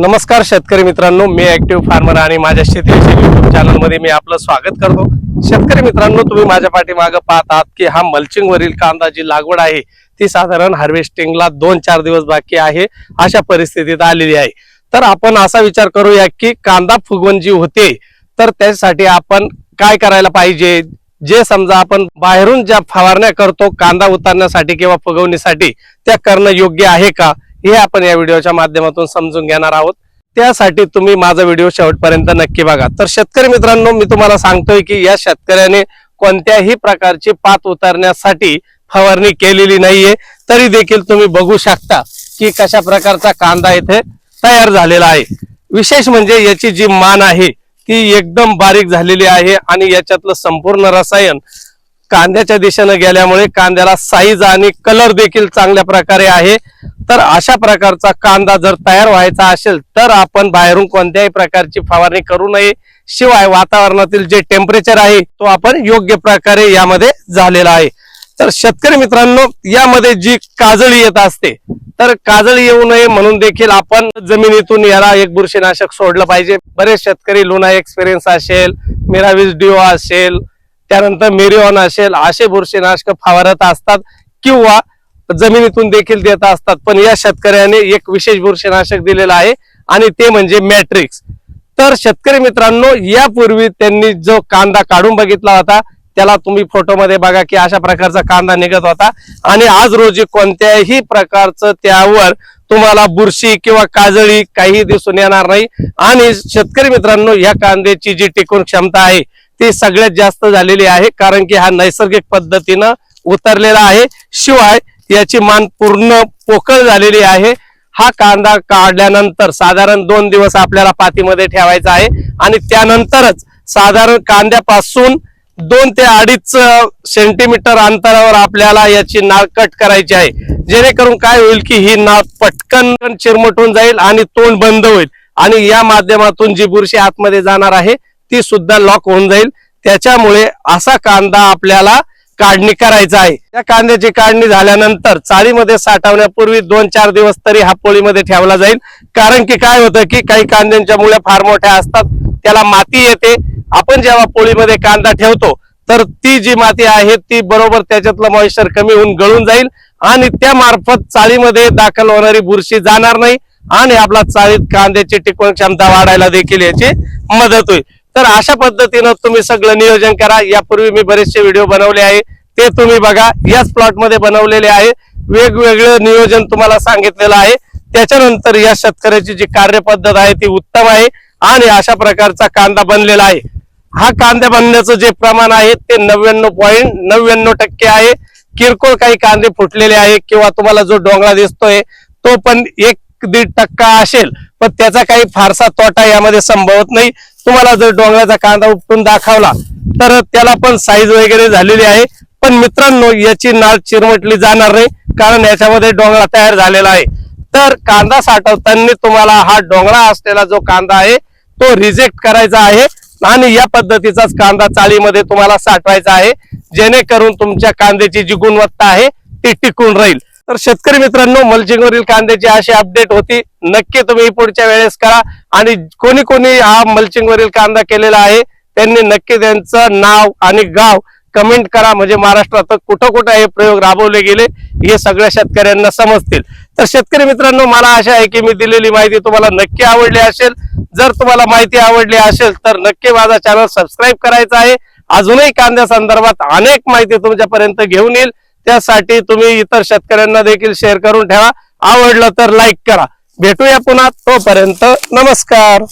नमस्कार शेतकरी मित्रांनो मी ऍक्टिव्ह फार्मर आणि माझ्या शेती युट्यूब चॅनलमध्ये मी आपलं स्वागत करतो. शेतकरी मित्रांनो तुम्ही माझ्या पाठीमागं पाहत आहात की हा मल्चिंग वरील कांदा जी लागवड आहे ती साधारण हार्वेस्टिंगला दोन चार दिवस बाकी आहे अशा परिस्थितीत आलेली आहे. तर आपण असा विचार करूया की कांदा फुगवण जी होते तर त्यासाठी आपण काय करायला पाहिजे? जे समजा आपण बाहेरून ज्या फवारण्या करतो कांदा उतरण्यासाठी किंवा फुगवणीसाठी त्या करणं योग्य आहे का? हे आपण या व्हिडिओच्या माध्यमातून समजून घेणार आहोत. त्यासाठी तुम्ही माझा व्हिडिओ शेवटपर्यंत नक्की बघा. तर शेतकरी मित्रांनो मी तुम्हाला सांगतोय की या शेतकऱ्याने कोणत्याही प्रकारची पात उतरण्यासाठी फवारणी केलेली नाहीये. तरी देखील तुम्ही बघू शकता की कशा प्रकारचा कांदा इथे तयार झालेला आहे. विशेष म्हणजे याची जी मान आहे ती एकदम बारीक झालेली आहे आणि याच्यातलं संपूर्ण रसायन कांद्याच्या दिशेनं गेल्यामुळे कांद्याला साईज आणि कलर देखील चांगल्या प्रकारे आहे. तर अशा प्रकारचा कांदा जर तयार व्हायचा असेल तर आपण बाहेरून कोणत्याही प्रकारची फवारणी करू नये. शिवाय वातावरणातील जे टेम्परेचर आहे तो आपण योग्य प्रकारे यामध्ये झालेला आहे. तर शेतकरी मित्रांनो यामध्ये जी काजळी येत असते तर काजळी येऊ नये म्हणून देखील आपण जमिनीतून याला एक बुरशीनाशक सोडलं पाहिजे. बरेच शेतकरी लुना एक्सपिरियन्स असेल मिराविस डिओ असेल त्यानंतर मेरिओन असेल असे बुरशीनाशक फवारत असतात किंवा जमिनीतून देखील देत असतात. पण या शेतकऱ्याने एक विशेष बुरशीनाशक दिलेलं आहे आणि ते म्हणजे मॅट्रिक्स. तर शेतकरी मित्रांनो यापूर्वी त्यांनी जो कांदा काढून बघितला होता त्याला तुम्ही फोटोमध्ये बघा की अशा प्रकारचा कांदा निघत होता. आणि आज रोजी कोणत्याही प्रकारचं त्यावर तुम्हाला बुरशी किंवा काजळी काही दिसून येणार नाही. आणि शेतकरी मित्रांनो या कांद्याची जी टिकून क्षमता आहे ती सगळ्यात जास्त झालेली आहे कारण की हा नैसर्गिक पद्धतीनं उतरलेला आहे. शिवाय याची मान पूर्ण पोकळ झालेली आहे. हा कांदा काढल्यानंतर साधारण दोन दिवस आपल्याला पातीमध्ये ठेवायचा आहे. आणि त्यानंतरच साधारण कांद्यापासून दोन ते अडीच सेंटीमीटर अंतरावर आपल्याला याची नाळ कट करायची आहे. जेणेकरून काय होईल की ही नाळ पटकन चिरमटून जाईल आणि तोंड बंद होईल. आणि या माध्यमातून जी बुरशी आतमध्ये जाणार आहे ती सुद्धा लॉक होऊन जाईल. त्याच्यामुळे असा कांदा आपल्याला काढणी करायचा आहे. त्या कांद्याची काढणी झाल्यानंतर चाळीमध्ये साठवण्यापूर्वी दोन चार दिवस तरी हा पोळीमध्ये ठेवला जाईल. कारण की काय होतं की काही कांद्यांच्या मुळ्या फार मोठ्या असतात त्याला माती येते. आपण जेव्हा पोळीमध्ये कांदा ठेवतो तर ती जी माती आहे ती बरोबर त्याच्यातलं मॉइश्चर कमी होऊन गळून जाईल आणि त्या मार्फत चाळीमध्ये दाखल होणारी बुरशी जाणार नाही आणि आपला चाळीत कांद्याची टिकवण क्षमता वाढायला देखील याची मदत होईल. तर अशा पद्धतीनं तुम्ही सगळं नियोजन करा. यापूर्वी मी बरेचसे व्हिडिओ बनवले आहे. ते तुम्ही बघा. याच प्लॉटमध्ये बनवलेले आहे. वेगवेगळं नियोजन तुम्हाला सांगितलेलं आहे. त्याच्यानंतर या शेतकऱ्याची जी कार्यपद्धत आहे ती उत्तम आहे आणि अशा प्रकारचा कांदा बनलेला आहे. हा कांदा बनण्याचं जे प्रमाण आहे ते नव्याण्णव पॉईंट नव्याण्णव टक्के आहे. किरकोळ काही कांदे फुटलेले आहे किंवा तुम्हाला जो डोंगरा दिसतोय तो पण एक दीड टक्का असेल. पण त्याचा काही फारसा तोटा यामध्ये संभवत नाही. तुम्हाला जर डोंगराचा कांदा उपटून दाखवला तर त्याला पण साईज वगैरे झालेली आहे. पण मित्रांनो याची नाळ चिरमटली जाणार नाही कारण याच्यामध्ये डोंगरा तयार झालेला आहे. तर कांदा साठवताना तुम्हाला हा डोंगरा असलेला जो कांदा आहे तो रिजेक्ट करायचा आहे आणि या पद्धतीचाच कांदा चाळीमध्ये तुम्हाला साठवायचा आहे. जेणेकरून तुमच्या कांद्याची जी गुणवत्ता आहे ती टिकून राहील. तर शेतकरी मित्रांनो मल्चिंगवरील कांद्याची अशी अपडेट होती. नक्की तुम्ही पुढच्या वेळेस करा. आणि कोणी कोणी हा मल्चिंगवरील कांदा केलेला आहे त्यांनी नक्की त्यांचं नाव आणि गाव कमेंट करा. म्हणजे महाराष्ट्रात कुठं कुठं हे प्रयोग राबवले गेले हे सगळ्या शेतकऱ्यांना समजतील. तर शेतकरी मित्रांनो मला आशा आहे की मी दिलेली माहिती तुम्हाला नक्की आवडली असेल. जर तुम्हाला माहिती आवडली असेल तर नक्की माझा चॅनल सबस्क्राईब करायचा आहे. अजूनही कांद्या संदर्भात अनेक माहिती तुमच्यापर्यंत घेऊन येईल. त्यासाठी तुम्ही इतर शेतकऱ्यांना देखील शेअर करून ठेवा. आवडलं तर लाईक करा. भेटूया पुन्हा. तोपर्यंत नमस्कार.